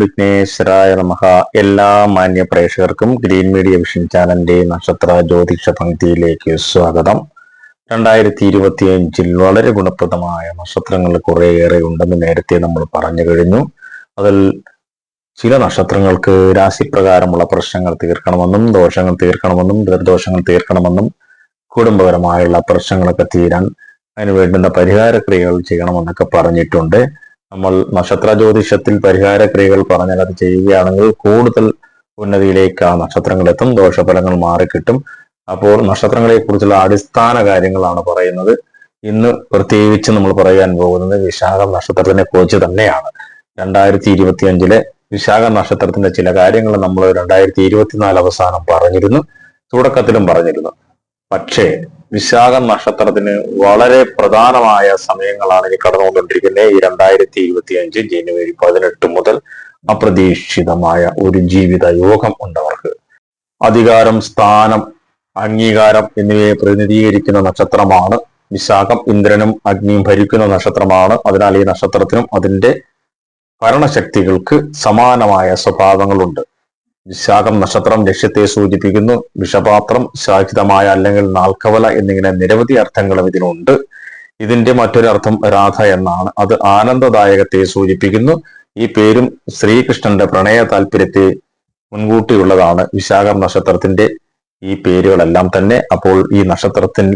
വിഘ്നേശ്വരായ എല്ലാ മാന്യ പ്രേക്ഷകർക്കും ഗ്രീൻ മീഡിയ വിഷൻ ചാനലിന്റെ നക്ഷത്ര ജ്യോതിഷ പങ്ക്തിയിലേക്ക് സ്വാഗതം. രണ്ടായിരത്തി ഇരുപത്തി അഞ്ചിൽ വളരെ ഗുണപ്രദമായ നക്ഷത്രങ്ങൾ കുറേയേറെ ഉണ്ടെന്ന് നേരത്തെ നമ്മൾ പറഞ്ഞു കഴിഞ്ഞു. അതിൽ ചില നക്ഷത്രങ്ങൾക്ക് രാശിപ്രകാരമുള്ള പ്രശ്നങ്ങൾ തീർക്കണമെന്നും ദോഷങ്ങൾ തീർക്കണമെന്നും ദുർദോഷങ്ങൾ തീർക്കണമെന്നും കുടുംബപരമായുള്ള പ്രശ്നങ്ങളൊക്കെ തീരാൻ അതിന് വേണ്ടുന്ന പരിഹാര ക്രിയകൾ ചെയ്യണമെന്നൊക്കെ പറഞ്ഞിട്ടുണ്ട്. നമ്മൾ നക്ഷത്ര ജ്യോതിഷത്തിൽ പരിഹാര ക്രിയകൾ പറഞ്ഞാൽ അത് ചെയ്യുകയാണെങ്കിൽ കൂടുതൽ ഉന്നതിയിലേക്ക് ആ നക്ഷത്രങ്ങൾ എത്തും ദോഷഫലങ്ങൾ മാറിക്കിട്ടും. അപ്പോൾ നക്ഷത്രങ്ങളെ കുറിച്ചുള്ള അടിസ്ഥാന കാര്യങ്ങളാണ് പറയുന്നത്. ഇന്ന് പ്രത്യേകിച്ച് നമ്മൾ പറയാൻ പോകുന്നത് വിശാഖ നക്ഷത്രത്തിനെ കുറിച്ച് തന്നെയാണ്. രണ്ടായിരത്തി ഇരുപത്തി അഞ്ചിലെ വിശാഖ നക്ഷത്രത്തിന്റെ ചില കാര്യങ്ങൾ നമ്മൾ രണ്ടായിരത്തി ഇരുപത്തിനാല് അവസാനം പറഞ്ഞിരുന്നു തുടക്കത്തിലും പറഞ്ഞിരുന്നു. പക്ഷേ വിശാഖ നക്ഷത്രത്തിന് വളരെ പ്രധാനമായ സമയങ്ങളാണ് ഇനി കടന്നുകൊണ്ടിരിക്കുന്നത്. ഈ രണ്ടായിരത്തി ഇരുപത്തി അഞ്ച് ജനുവരി പതിനെട്ട് മുതൽ അപ്രതീക്ഷിതമായ ഒരു ജീവിത യോഗം ഉണ്ടവർക്ക് അധികാരം സ്ഥാനം അംഗീകാരം എന്നിവയെ പ്രതിനിധീകരിക്കുന്ന നക്ഷത്രമാണ് വിശാഖം. ഇന്ദ്രനും അഗ്നിയും ഭരിക്കുന്ന നക്ഷത്രമാണ്. അതിനാൽ ഈ നക്ഷത്രത്തിനും അതിന്റെ ഭരണശക്തികൾക്ക് സമാനമായ സ്വഭാവങ്ങളുണ്ട്. വിശാഖം നക്ഷത്രം ലക്ഷ്യത്തെ സൂചിപ്പിക്കുന്നു. വിഷപാത്രം ശാഖിതമായ അല്ലെങ്കിൽ നാൽക്കവല എന്നിങ്ങനെ നിരവധി അർത്ഥങ്ങളും ഇതിനുണ്ട് ഇതിന്റെ മറ്റൊരർത്ഥം രാധ എന്നാണ്. അത് ആനന്ദദായകത്തെ സൂചിപ്പിക്കുന്നു. ഈ പേരും ശ്രീകൃഷ്ണന്റെ പ്രണയ താല്പര്യത്തെ മുൻകൂട്ടിയുള്ളതാണ്. വിശാഖം നക്ഷത്രത്തിന്റെ ഈ പേരുകളെല്ലാം തന്നെ അപ്പോൾ ഈ നക്ഷത്രത്തിൽ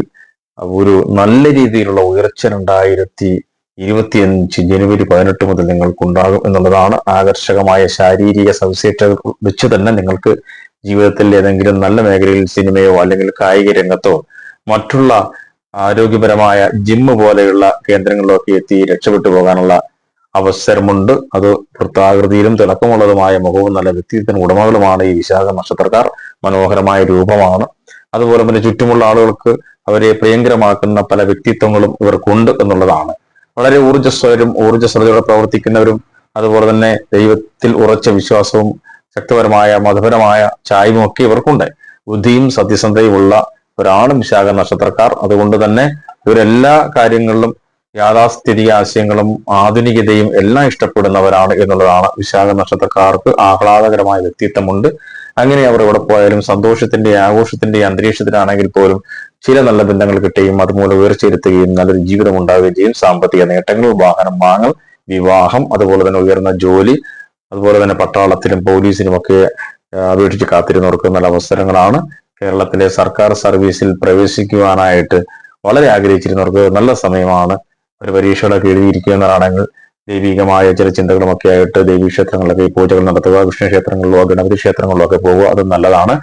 ഒരു നല്ല രീതിയിലുള്ള ഉയർച്ച രണ്ടായിരത്തി ഇരുപത്തിയഞ്ച് ജനുവരി പതിനെട്ട് മുതൽ നിങ്ങൾക്കുണ്ടാകും എന്നുള്ളതാണ് ആകർഷകമായ ശാരീരിക സവിശേഷതകൾ വെച്ച് തന്നെ നിങ്ങൾക്ക് ജീവിതത്തിൽ ഏതെങ്കിലും നല്ല മേഖലയിൽ സിനിമയോ അല്ലെങ്കിൽ കായിക രംഗത്തോ മറ്റുള്ള ആരോഗ്യപരമായ ജിമ്മ് പോലെയുള്ള കേന്ദ്രങ്ങളിലൊക്കെ എത്തി രക്ഷപ്പെട്ടു പോകാനുള്ള അവസരമുണ്ട്. അത് വൃത്താകൃതിയിലും തിളക്കമുള്ളതുമായ മുഖവും നല്ല വ്യക്തിത്വത്തിന് ഉടമകളുമാണ് ഈ വിശാഖ നക്ഷത്രക്കാർ. മനോഹരമായ രൂപമാണ്. അതുപോലെ തന്നെ ചുറ്റുമുള്ള ആളുകൾക്ക് അവരെ പ്രിയങ്കരമാക്കുന്ന പല വ്യക്തിത്വങ്ങളും ഇവർക്കുണ്ട് എന്നുള്ളതാണ്. വളരെ ഊർജസ്വരും ഊർജസ്വതയോടെ പ്രവർത്തിക്കുന്നവരും അതുപോലെ തന്നെ ദൈവത്തിൽ ഉറച്ച വിശ്വാസവും ശക്തപരമായ മതപരമായ ചായവും ഒക്കെ ഇവർക്കുണ്ട്. ബുദ്ധിയും സത്യസന്ധയും ഉള്ള ഒരാണ് വിശാഖ നക്ഷത്രക്കാർ. അതുകൊണ്ട് തന്നെ ഇവരെല്ലാ കാര്യങ്ങളിലും യാഥാസ്ഥിതിക ആശയങ്ങളും ആധുനികതയും എല്ലാം ഇഷ്ടപ്പെടുന്നവരാണ് എന്നുള്ളതാണ് വിശാഖ നക്ഷത്രക്കാർക്ക് ആഹ്ലാദകരമായ വ്യക്തിത്വമുണ്ട്. അങ്ങനെ അവർ എവിടെ പോയാലും സന്തോഷത്തിന്റെ ആഘോഷത്തിന്റെ അന്തരീക്ഷത്തിലാണെങ്കിൽ പോലും ചില നല്ല ബന്ധങ്ങൾ കിട്ടുകയും അതുമൂലം ഉയർച്ചയിരുത്തുകയും നല്ലൊരു ജീവിതം ഉണ്ടാവുകയും സാമ്പത്തിക നേട്ടങ്ങൾ വാഹനം വാങ്ങൽ വിവാഹം അതുപോലെ തന്നെ ഉയർന്ന ജോലി അതുപോലെ തന്നെ പട്ടാളത്തിലും പോലീസിലും ഒക്കെ അപേക്ഷിച്ച് കാത്തിരുന്നവർക്ക് നല്ല അവസരങ്ങളാണ്. കേരളത്തിലെ സർക്കാർ സർവീസിൽ പ്രവേശിക്കുവാനായിട്ട് വളരെ ആഗ്രഹിച്ചിരുന്നവർക്ക് നല്ല സമയമാണ്. ഒരു പരീക്ഷയുടെ കീഴിയിരിക്കുക എഴുതിയിരിക്കുന്നവരാണെങ്കിൽ ദൈവികമായ ചില ചിന്തകളുമൊക്കെ ആയിട്ട് ദേവീ ക്ഷേത്രങ്ങളിലൊക്കെ പൂജകൾ നടത്തുക വിഷ്ണു ക്ഷേത്രങ്ങളിലോ ഗണപതി ക്ഷേത്രങ്ങളിലോ ഒക്കെ പോകുക അത് നല്ലതാണ്.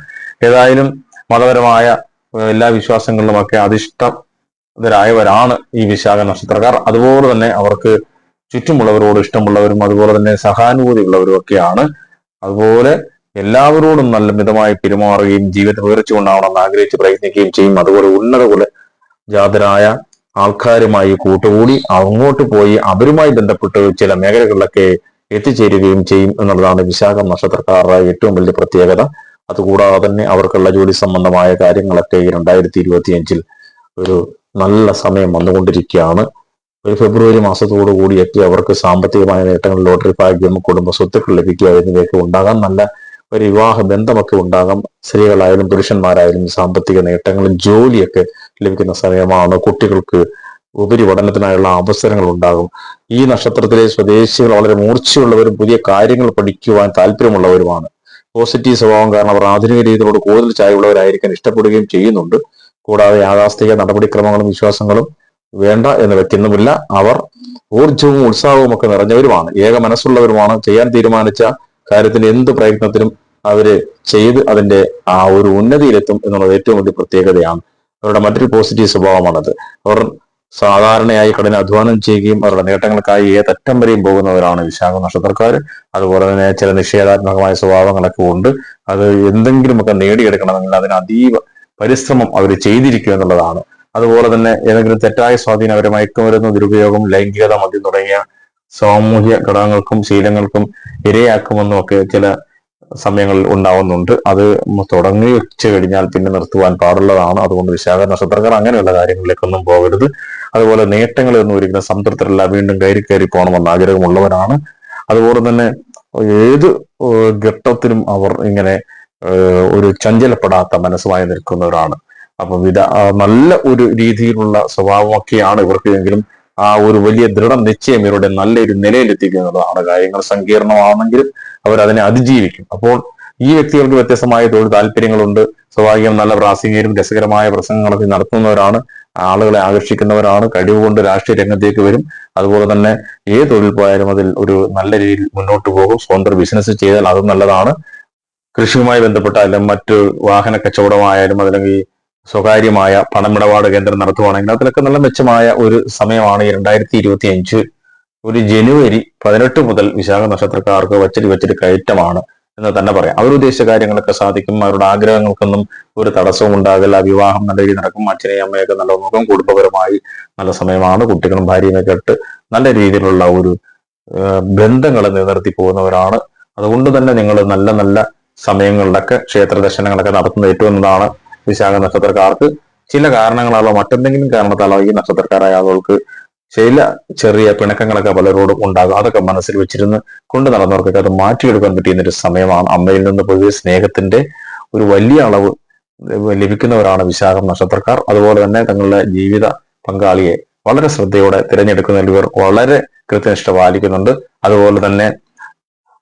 ഏതായാലും മതപരമായ എല്ലാ വിശ്വാസങ്ങളിലുമൊക്കെ അധിഷ്ഠിതരായവരാണ് ഈ വിശാഖ നക്ഷത്രക്കാർ. അതുപോലെ തന്നെ അവർക്ക് ചുറ്റുമുള്ളവരോട് ഇഷ്ടമുള്ളവരും അതുപോലെ തന്നെ സഹാനുഭൂതി ഉള്ളവരും ഒക്കെയാണ്. അതുപോലെ എല്ലാവരോടും നല്ല മിതമായി പെരുമാറുകയും ജീവിതം ഉയർച്ചുകൊണ്ടാവണമെന്ന് ആഗ്രഹിച്ച് പ്രയത്നിക്കുകയും ചെയ്യും. അതുപോലെ ഉന്നത കുല ജാതരായ ആൾക്കാരുമായി കൂട്ടുകൂടി അങ്ങോട്ട് പോയി അവരുമായി ബന്ധപ്പെട്ട് ചില മേഖലകളിലൊക്കെ എത്തിച്ചേരുകയും ചെയ്യും എന്നുള്ളതാണ് വിശാഖം നക്ഷത്രക്കാരുടെ ഏറ്റവും വലിയ പ്രത്യേകത. അതുകൂടാതെ തന്നെ അവർക്കുള്ള ജോലി സംബന്ധമായ കാര്യങ്ങളൊക്കെ ഈ രണ്ടായിരത്തി ഇരുപത്തിയഞ്ചിൽ ഒരു നല്ല സമയം വന്നുകൊണ്ടിരിക്കുകയാണ്. ഒരു ഫെബ്രുവരി മാസത്തോടു കൂടിയൊക്കെ അവർക്ക് സാമ്പത്തികമായ നേട്ടങ്ങൾ ലോട്ടറി ഭാഗ്യം കുടുംബ സ്വത്തുക്കൾ ലഭിക്കുക എന്നിവയൊക്കെ ഉണ്ടാകാം. നല്ല ഒരു വിവാഹ ബന്ധമൊക്കെ ഉണ്ടാകാം. സ്ത്രീകളായാലും പുരുഷന്മാരായാലും സാമ്പത്തിക നേട്ടങ്ങളും ജോലിയൊക്കെ ലഭിക്കുന്ന സമയമാണ് കുട്ടികൾക്ക് ഉപരിപഠനത്തിനായുള്ള അവസരങ്ങൾ ഉണ്ടാകും. ഈ നക്ഷത്രത്തിലെ സ്വദേശികൾ വളരെ മൂർച്ചയുള്ളവരും പുതിയ കാര്യങ്ങൾ പഠിക്കുവാൻ താല്പര്യമുള്ളവരുമാണ്. പോസിറ്റീവ് സ്വഭാവം കാരണം അവർ ആധുനിക രീതിയിലോട് കൂടുതൽ ചായവുള്ളവരായിരിക്കാൻ ഇഷ്ടപ്പെടുകയും ചെയ്യുന്നുണ്ട്. കൂടാതെ യാഥാസ്ഥിക നടപടിക്രമങ്ങളും വിശ്വാസങ്ങളും വേണ്ട എന്ന് വെക്കുന്നുമില്ല. അവർ ഊർജവും ഉത്സാഹവും ഒക്കെ നിറഞ്ഞവരുമാണ്. ഏക മനസ്സുള്ളവരുമാണ്. ചെയ്യാൻ തീരുമാനിച്ച കാര്യത്തിന് എന്ത് പ്രയത്നത്തിനും അവർ ചെയ്ത് അതിന്റെ ആ ഒരു ഉന്നതിയിലെത്തും എന്നുള്ളത് ഏറ്റവും വലിയ പ്രത്യേകതയാണ്. അവരുടെ മറ്റൊരു പോസിറ്റീവ് സ്വഭാവമാണത്. അവർ സാധാരണയായി കഠിന അധ്വാനം ചെയ്യുകയും അവരുടെ നേട്ടങ്ങൾക്കായി ഏതറ്റം വരെയും പോകുന്നവരാണ് വിശാഖ നക്ഷത്രക്കാർ അതുപോലെ തന്നെ ചില നിഷേധാത്മകമായ സ്വഭാവങ്ങളൊക്കെ ഉണ്ട്. അത് എന്തെങ്കിലുമൊക്കെ നേടിയെടുക്കണമെങ്കിൽ അതിന് അതീവ പരിശ്രമം അവർ ചെയ്തിരിക്കുക എന്നുള്ളതാണ്. അതുപോലെ തന്നെ ഏതെങ്കിലും തെറ്റായ സ്വാധീനം അവരെ വരുന്ന ദുരുപയോഗം ലൈംഗികത മദ്യം തുടങ്ങിയ സാമൂഹ്യ ഘടകങ്ങൾക്കും ശീലങ്ങൾക്കും ഇരയാക്കുമെന്നും ഒക്കെ ചില സമയങ്ങളിൽ ഉണ്ടാവുന്നുണ്ട്. അത് തുടങ്ങി വെച്ച് കഴിഞ്ഞാൽ പിന്നെ നിർത്തുവാൻ പാടുള്ളതാണ്. അതുകൊണ്ട് വിശാഖ നക്ഷത്രക്കാർ അങ്ങനെയുള്ള കാര്യങ്ങളിലേക്കൊന്നും പോകരുത്. അതുപോലെ നേട്ടങ്ങൾ ഒന്നും ഒരിക്കലും സംതൃപ്തരല്ല. വീണ്ടും കയറി കയറി പോകണമെന്ന് ആഗ്രഹമുള്ളവരാണ്. അതുപോലെ തന്നെ ഏത് ഘട്ടത്തിലും അവർ ഇങ്ങനെ ഒരു ചഞ്ചലപ്പെടാത്ത മനസ്സുമായി നിൽക്കുന്നവരാണ്. അപ്പൊ വിധ നല്ല ഒരു രീതിയിലുള്ള സ്വഭാവമൊക്കെയാണ് ഇവർക്ക് എങ്കിലും ആ ഒരു വലിയ ദൃഢ നിശ്ചയം ഇവരുടെ നല്ലൊരു നിലയിലെത്തിക്കുന്നതാണ് കാര്യങ്ങൾ സങ്കീർണമാണെങ്കിലും അവർ അതിനെ അതിജീവിക്കും. അപ്പോൾ ഈ വ്യക്തികൾക്ക് വ്യത്യസ്തമായ തൊഴിൽ താല്പര്യങ്ങളുണ്ട്. സ്വാഭാവികം നല്ല പ്രാസംഗികരും രസകരമായ പ്രസംഗങ്ങളൊക്കെ നടത്തുന്നവരാണ്. ആളുകളെ ആകർഷിക്കുന്നവരാണ്. കഴിവുകൊണ്ട് രാഷ്ട്രീയ രംഗത്തേക്ക് വരും. അതുപോലെ തന്നെ ഏത് തൊഴിൽ പോയാലും അതിൽ ഒരു നല്ല രീതിയിൽ മുന്നോട്ട് പോകും. സ്വന്തം ബിസിനസ് ചെയ്താൽ അതും നല്ലതാണ്. കൃഷിയുമായി ബന്ധപ്പെട്ടാലും മറ്റ് വാഹന കച്ചവടമായാലും അതല്ലെങ്കിൽ സ്വകാര്യമായ പണമിടപാട് കേന്ദ്രം നടത്തുവാണെങ്കിൽ അതിലൊക്കെ നല്ല മെച്ചമായ ഒരു സമയമാണ് ഈ രണ്ടായിരത്തി ഇരുപത്തി അഞ്ച് ഒരു ജനുവരി പതിനെട്ട് മുതൽ വിശാഖ നക്ഷത്രക്കാർക്ക് വച്ചിട്ട് വച്ചിട്ട് കയറ്റമാണ് എന്ന് തന്നെ പറയാം. അവർ ഉദ്ദേശിച്ച കാര്യങ്ങളൊക്കെ സാധിക്കും. അവരുടെ ആഗ്രഹങ്ങൾക്കൊന്നും ഒരു തടസ്സവും ഉണ്ടാകില്ല. വിവാഹം നല്ല രീതിയിൽ നടക്കും. അച്ഛനെയും അമ്മയൊക്കെ നല്ല നോക്കും കുടുംബപരമായി നല്ല സമയമാണ്. കുട്ടികളും ഭാര്യയുമൊക്കെ ഇട്ട് നല്ല രീതിയിലുള്ള ഒരു ബന്ധങ്ങൾ നിലനിർത്തി പോകുന്നവരാണ്. അതുകൊണ്ട് തന്നെ നിങ്ങൾ നല്ല നല്ല സമയങ്ങളിലൊക്കെ ക്ഷേത്ര ദർശനങ്ങളൊക്കെ നടത്തുന്ന ഏറ്റവും നല്ലതാണ്. വിശാഖ നക്ഷത്രക്കാർക്ക് ചില കാരണങ്ങളാലോ മറ്റെന്തെങ്കിലും കാരണത്താലോ ഈ നക്ഷത്രക്കാരായ ആളുകൾക്ക് ചില ചെറിയ പിണക്കങ്ങളൊക്കെ പലരോടും ഉണ്ടാകും. അതൊക്കെ മനസ്സിൽ വെച്ചിരുന്ന് കൊണ്ട് നടന്നവർക്കൊക്കെ അത് മാറ്റിയെടുക്കാൻ പറ്റിയ ഒരു സമയമാണ് അമ്മയിൽ നിന്ന് പൊതുവെ സ്നേഹത്തിന്റെ ഒരു വലിയ അളവ് ലഭിക്കുന്നവരാണ് വിശാഖം നക്ഷത്രക്കാർ. അതുപോലെ തന്നെ തങ്ങളുടെ ജീവിത പങ്കാളിയെ വളരെ ശ്രദ്ധയോടെ തിരഞ്ഞെടുക്കുന്നതിൽ ഇവർ വളരെ കൃത്യനിഷ്ഠ പാലിക്കുന്നുണ്ട്. അതുപോലെ തന്നെ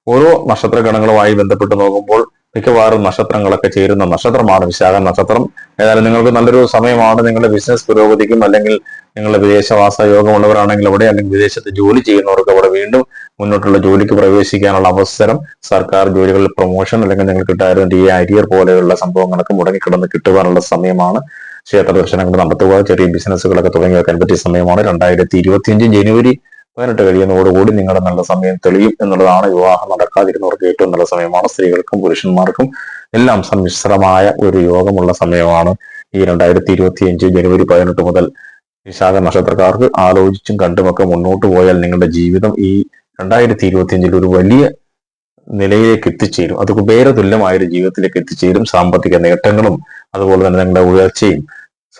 ഓരോ നക്ഷത്രഗണങ്ങളുമായി ബന്ധപ്പെട്ട് നോക്കുമ്പോൾ മിക്കവാറും നക്ഷത്രങ്ങളൊക്കെ ചേരുന്ന നക്ഷത്രമാണ് വിശാഖ നക്ഷത്രം. ഏതായാലും നിങ്ങൾക്ക് നല്ലൊരു സമയമാണ്. നിങ്ങളുടെ ബിസിനസ് പുരോഗതിക്കും അല്ലെങ്കിൽ നിങ്ങളുടെ വിദേശവാസ യോഗമുള്ളവരാണെങ്കിൽ അവിടെ അല്ലെങ്കിൽ വിദേശത്ത് ജോലി ചെയ്യുന്നവർക്ക് അവിടെ വീണ്ടും മുന്നോട്ടുള്ള ജോലിക്ക് പ്രവേശിക്കാനുള്ള അവസരം സർക്കാർ ജോലികളിൽ പ്രൊമോഷൻ അല്ലെങ്കിൽ നിങ്ങൾക്ക് കിട്ടാറുണ്ട് ഈ അരിയർ പോലെയുള്ള സംഭവങ്ങളൊക്കെ മുടങ്ങിക്കിടന്ന് കിട്ടുവാനുള്ള സമയമാണ്. ക്ഷേത്ര ദർശനങ്ങൾ നടത്തുക ചെറിയ ബിസിനസ്സുകളൊക്കെ തുടങ്ങി വെക്കാൻ പറ്റിയ സമയമാണ്. രണ്ടായിരത്തി ഇരുപത്തിയഞ്ച് ജനുവരി പതിനെട്ട് കഴിയുന്നതോടുകൂടി നിങ്ങളുടെ നല്ല സമയം തെളിയും എന്നുള്ളതാണ് വിവാഹം നടക്കാതിരുന്നവർക്ക് ഏറ്റവും നല്ല സമയമാണ്. സ്ത്രീകൾക്കും പുരുഷന്മാർക്കും എല്ലാം സമ്മിശ്രമായ ഒരു യോഗമുള്ള സമയമാണ് ഈ രണ്ടായിരത്തി ഇരുപത്തി അഞ്ച് ജനുവരി പതിനെട്ട് മുതൽ. വിശാഖ നക്ഷത്രക്കാർക്ക് ആലോചിച്ചും കണ്ടുമൊക്കെ മുന്നോട്ട് പോയാൽ നിങ്ങളുടെ ജീവിതം ഈ രണ്ടായിരത്തി ഇരുപത്തി അഞ്ചിൽ ഒരു വലിയ നിലയിലേക്ക് എത്തിച്ചേരും. അത് കുബേരതുല്യമായ ഒരു ജീവിതത്തിലേക്ക് എത്തിച്ചേരും. സാമ്പത്തിക നേട്ടങ്ങളും അതുപോലെ തന്നെ നിങ്ങളുടെ ഉയർച്ചയും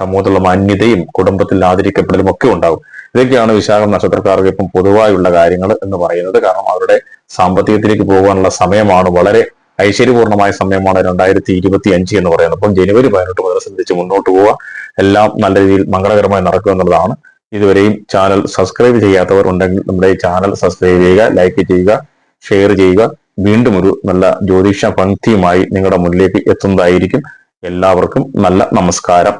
സമൂഹത്തിലുള്ള മാന്യതയും കുടുംബത്തിൽ ആദരിക്കപ്പെടലും ഒക്കെ ഉണ്ടാവും. ഇതൊക്കെയാണ് വിശാഖം നക്ഷത്രക്കാർക്ക് ഇപ്പം പൊതുവായുള്ള കാര്യങ്ങൾ എന്ന് പറയുന്നത്. കാരണം അവരുടെ സാമ്പത്തികത്തിലേക്ക് പോകാനുള്ള സമയമാണ് വളരെ ഐശ്വര്യപൂർണമായ സമയമാണ് രണ്ടായിരത്തി ഇരുപത്തി അഞ്ച് എന്ന് പറയുന്നത്. അപ്പം ജനുവരി പതിനെട്ട് മുതൽ ശ്രദ്ധിച്ച് മുന്നോട്ട് പോവുക. എല്ലാം നല്ല രീതിയിൽ മംഗളകരമായി നടക്കുക എന്നുള്ളതാണ് ഇതുവരെയും ചാനൽ സബ്സ്ക്രൈബ് ചെയ്യാത്തവർ ഉണ്ടെങ്കിൽ നമ്മുടെ ഈ ചാനൽ സബ്സ്ക്രൈബ് ചെയ്യുക ലൈക്ക് ചെയ്യുക ഷെയർ ചെയ്യുക. വീണ്ടും ഒരു നല്ല ജ്യോതിഷ പങ്ക്തിയുമായി നിങ്ങളുടെ മുന്നിലേക്ക് എത്തുന്നതായിരിക്കും. എല്ലാവർക്കും നല്ല നമസ്കാരം.